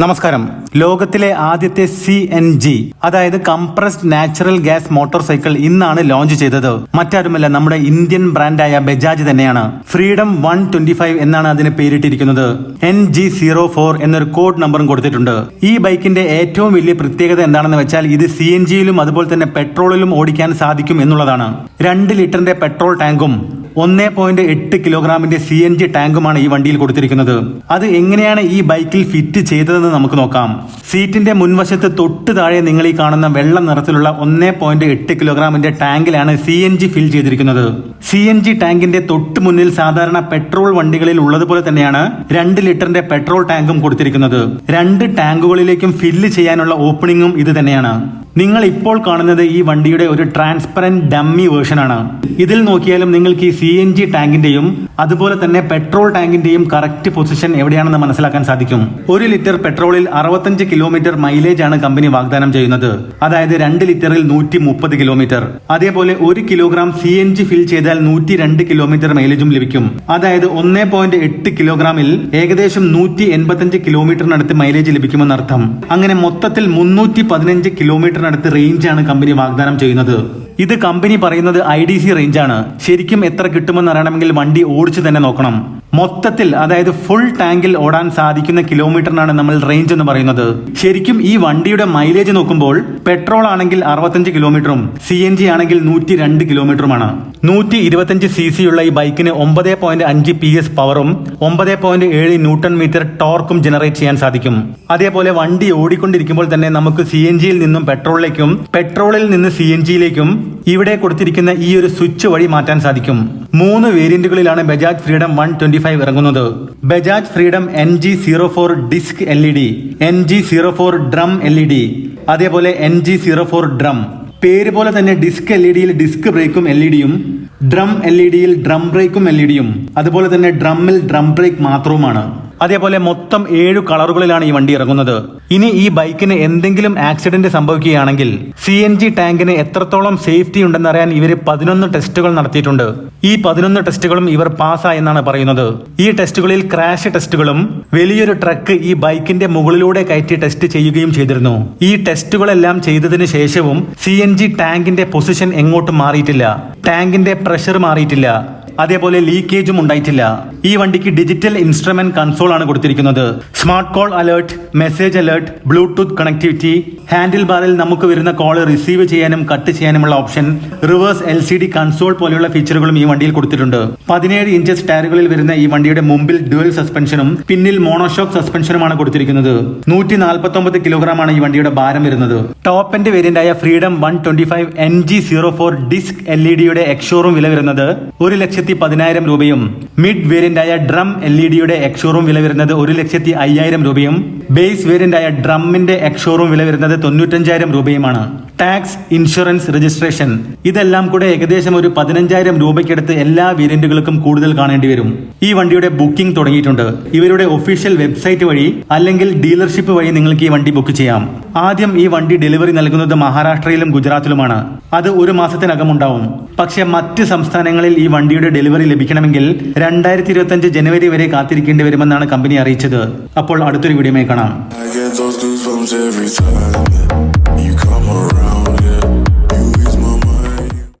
നമസ്കാരം. ലോകത്തിലെ ആദ്യത്തെ സി എൻ ജി അതായത് compressed natural gas motor cycle ഇന്നാണ് ലോഞ്ച് ചെയ്തത്. മറ്റാരുമല്ല നമ്മുടെ ഇന്ത്യൻ ബ്രാൻഡായ ബജാജ് തന്നെയാണ്. ഫ്രീഡം വൺ ട്വന്റി ഫൈവ് എന്നാണ് അതിന് പേരിട്ടിരിക്കുന്നത്. എൻ ജി സീറോ ഫോർ എന്നൊരു കോഡ് നമ്പറും കൊടുത്തിട്ടുണ്ട്. ഈ ബൈക്കിന്റെ ഏറ്റവും വലിയ പ്രത്യേകത എന്താണെന്ന് വെച്ചാൽ ഇത് സി എൻ ജിയിലും അതുപോലെ തന്നെ പെട്രോളിലും ഓടിക്കാൻ സാധിക്കും എന്നുള്ളതാണ്. രണ്ട് ലിറ്ററിന്റെ പെട്രോൾ ടാങ്കും ഒന്നേ പോയിന്റ് എട്ട് കിലോഗ്രാമിന്റെ സി എൻ ജി ടാങ്കുമാണ് ഈ വണ്ടിയിൽ കൊടുത്തിരിക്കുന്നത്. അത് എങ്ങനെയാണ് ഈ ബൈക്കിൽ ഫിറ്റ് ചെയ്തതെന്ന് നമുക്ക് നോക്കാം. സീറ്റിന്റെ മുൻവശത്ത് തൊട്ട് താഴെ നിങ്ങൾ ഈ കാണുന്ന വെള്ള നിറത്തിലുള്ള ഒന്നേ പോയിന്റ് എട്ട് കിലോഗ്രാമിന്റെ ടാങ്കിലാണ് സി എൻ ജി ഫിൽ ചെയ്തിരിക്കുന്നത്. സി എൻ ജി ടാങ്കിന്റെ തൊട്ട് മുന്നിൽ സാധാരണ പെട്രോൾ വണ്ടികളിൽ ഉള്ളതുപോലെ തന്നെയാണ് രണ്ട് ലിറ്ററിന്റെ പെട്രോൾ ടാങ്കും കൊടുത്തിരിക്കുന്നത്. രണ്ട് ടാങ്കുകളിലേക്കും ഫില്ല് ചെയ്യാനുള്ള ഓപ്പണിംഗും ഇത് തന്നെയാണ്. നിങ്ങൾ ഇപ്പോൾ കാണുന്നത് ഈ വണ്ടിയുടെ ഒരു ട്രാൻസ്പെറന്റ് ഡമ്മി വേർഷനാണ് ഇതിൽ നോക്കിയാലും നിങ്ങൾക്ക് ഈ സി എൻ ജി ടാങ്കിന്റെയും അതുപോലെ തന്നെ പെട്രോൾ ടാങ്കിന്റെയും കറക്റ്റ് പൊസിഷൻ എവിടെയാണെന്ന് മനസ്സിലാക്കാൻ സാധിക്കും. ഒരു ലിറ്റർ പെട്രോളിൽ അറുപത്തഞ്ച് കിലോമീറ്റർ മൈലേജ് ആണ് കമ്പനി വാഗ്ദാനം ചെയ്യുന്നത്. അതായത് രണ്ട് ലിറ്ററിൽ നൂറ്റി മുപ്പത് കിലോമീറ്റർ അതേപോലെ ഒരു kilogram C N G fill ചെയ്താൽ നൂറ്റി രണ്ട് കിലോമീറ്റർ മൈലേജും ലഭിക്കും. അതായത് ഒന്നേ പോയിന്റ് എട്ട് കിലോഗ്രാമിൽ ഏകദേശം നൂറ്റി എൺപത്തഞ്ച് കിലോമീറ്ററിനടുത്ത് മൈലേജ് ലഭിക്കുമെന്നർത്ഥം. അങ്ങനെ മൊത്തത്തിൽ മുന്നൂറ്റി പതിനഞ്ച് കിലോമീറ്ററിനടുത്ത് റേഞ്ചാണ് കമ്പനി വാഗ്ദാനം ചെയ്യുന്നത്. ഇത് കമ്പനി പറയുന്നത് ഐ ഡി സി റേഞ്ചാണ്. ശരിക്കും എത്ര കിട്ടുമെന്ന് അറിയണമെങ്കിൽ വണ്ടി ഓടിച്ചു തന്നെ നോക്കണം. മൊത്തത്തിൽ അതായത് ഫുൾ ടാങ്കിൽ ഓടാൻ സാധിക്കുന്ന കിലോമീറ്ററിനാണ് നമ്മൾ റേഞ്ച് എന്ന് പറയുന്നത്. ശരിക്കും ഈ വണ്ടിയുടെ മൈലേജ് നോക്കുമ്പോൾ പെട്രോൾ ആണെങ്കിൽ അറുപത്തഞ്ച് കിലോമീറ്ററും സി എൻ ജി ആണെങ്കിൽ നൂറ്റി രണ്ട് കിലോമീറ്ററുമാണ് നൂറ്റി ഇരുപത്തഞ്ച് സി സി ഉള്ള ഈ ബൈക്കിന് ഒമ്പത് പോയിന്റ് അഞ്ച് പി എസ് പവറും ഒമ്പത് പോയിന്റ് ഏഴ് ന്യൂട്ടൺ മീറ്റർ ടോർക്കും ജനറേറ്റ് ചെയ്യാൻ സാധിക്കും. അതേപോലെ വണ്ടി ഓടിക്കൊണ്ടിരിക്കുമ്പോൾ തന്നെ നമുക്ക് സി എൻ ജിയിൽ നിന്നും പെട്രോളിലേക്കും പെട്രോളിൽ നിന്ന് സി എൻ ജിയിലേക്കും ഇവിടെ കൊടുത്തിരിക്കുന്ന ഈ ഒരു സ്വിച്ച് വഴി മാറ്റാൻ സാധിക്കും. മൂന്ന് വേരിയന്റുകളിലാണ് Bajaj freedom one twenty five ഇറങ്ങുന്നത്. Bajaj freedom N G zero four disc L E D N G zero four drum L E D അതേപോലെ N G zero four drum. പേര് പോലെ തന്നെ ഡിസ്ക് എൽ ഇ ഡിയിൽ disc ബ്രേക്കും L E ഡിയും drum L E ഡിയിൽ drum ബ്രേക്കും L E ഡിയും അതുപോലെ തന്നെ ഡ്രമ്മിൽ ഡ്രം ബ്രേക്ക് മാത്രവുമാണ്. അതേപോലെ മൊത്തം ഏഴ് കളറുകളിലാണ് ഈ വണ്ടി ഇറങ്ങുന്നത്. ഇനി ഈ ബൈക്കിന് എന്തെങ്കിലും ആക്സിഡന്റ് സംഭവിക്കുകയാണെങ്കിൽ സി എൻ ജി ടാങ്കിന് എത്രത്തോളം സേഫ്റ്റി ഉണ്ടെന്നറിയാൻ ഇവർ പതിനൊന്ന് ടെസ്റ്റുകൾ നടത്തിയിട്ടുണ്ട്. ഈ പതിനൊന്ന് ടെസ്റ്റുകളും ഇവർ പാസ്സായെന്നാണ് പറയുന്നത്. ഈ ടെസ്റ്റുകളിൽ ക്രാഷ് ടെസ്റ്റുകളും വലിയൊരു ട്രക്ക് ഈ ബൈക്കിന്റെ മുകളിലൂടെ കയറ്റി ടെസ്റ്റ് ചെയ്യുകയും ചെയ്തിരുന്നു. ഈ ടെസ്റ്റുകളെല്ലാം ചെയ്തതിനു ശേഷവും സി എൻ ജി ടാങ്കിന്റെ പൊസിഷൻ എങ്ങോട്ടും മാറിയിട്ടില്ല. ടാങ്കിന്റെ പ്രഷർ മാറിയിട്ടില്ല. അതേപോലെ ലീക്കേജും ഉണ്ടായിട്ടില്ല. ഈ വണ്ടിക്ക് ഡിജിറ്റൽ ഇൻസ്ട്രുമെന്റ് കൺസോൾ ആണ് കൊടുത്തിരിക്കുന്നത്. Smart call alert message alert Bluetooth connectivity handle ബാറിൽ നമുക്ക് വരുന്ന കോൾ റിസീവ് ചെയ്യാനും കട്ട് ചെയ്യാനുമുള്ള option reverse L C D console പോലെയുള്ള ഫീച്ചറുകളും ഈ വണ്ടിയിൽ കൊടുത്തിട്ടുണ്ട്. പതിനേഴ് ഇഞ്ചസ് ടയറുകളിൽ വരുന്ന ഈ വണ്ടിയുടെ മുമ്പിൽ ഡ്യുവൽ സസ്പെൻഷനും പിന്നിൽ മോണോഷോക്ക് സസ്പെൻഷനുമാണ് കൊടുത്തിരിക്കുന്നത്. നൂറ്റി നാൽപ്പത്തി ഒമ്പത് കിലോഗ്രാം ആണ് ഈ വണ്ടിയുടെ ഭാരം വരുന്നത്. Top end വേരിയന്റായ freedom one twenty five N G zero four disc L E ഡിയുടെ എക്സോറും വില വരുന്നത് ഒരു ലക്ഷത്തി പതിനായിരം രൂപയും മിഡ് വേരിയന്റായ ഡ്രം എൽ ഇ ഡിയുടെ എക്സോറും വില വരുന്നത് ഒരു ലക്ഷത്തി അയ്യായിരം രൂപയും ബേസ് വേരിയന്റായ ഡ്രമ്മിന്റെ എക്സോറും വില വരുന്നത് തൊണ്ണൂറ്റഞ്ചായിരം രൂപയുമാണ്. ടാക്സ് ഇൻഷുറൻസ് രജിസ്ട്രേഷൻ ഇതെല്ലാം കൂടെ ഏകദേശം ഒരു പതിനഞ്ചായിരം രൂപയ്ക്കടുത്ത് എല്ലാ വേരിയന്റുകൾക്കും കൂടുതൽ കാണേണ്ടി വരും. ഈ വണ്ടിയുടെ ബുക്കിംഗ് തുടങ്ങിയിട്ടുണ്ട്. ഇവരുടെ ഒഫീഷ്യൽ വെബ്സൈറ്റ് വഴി അല്ലെങ്കിൽ ഡീലർഷിപ്പ് വഴി നിങ്ങൾക്ക് ഈ വണ്ടി ബുക്ക് ചെയ്യാം. ആദ്യം ഈ വണ്ടി ഡെലിവറി നൽകുന്നത് മഹാരാഷ്ട്രയിലും ഗുജറാത്തിലുമാണ്. അത് ഒരു മാസത്തിനകം ഉണ്ടാവും പക്ഷേ മറ്റ് സംസ്ഥാനങ്ങളിൽ ഈ വണ്ടിയുടെ ഡെലിവറി ലഭിക്കണമെങ്കിൽ രണ്ടായിരത്തി ഇരുപത്തി ജനുവരി വരെ കാത്തിരിക്കേണ്ടി വരുമെന്നാണ് കമ്പനി അറിയിച്ചത്. അപ്പോൾ അടുത്തൊരു വീഡിയോമായി കാണാം.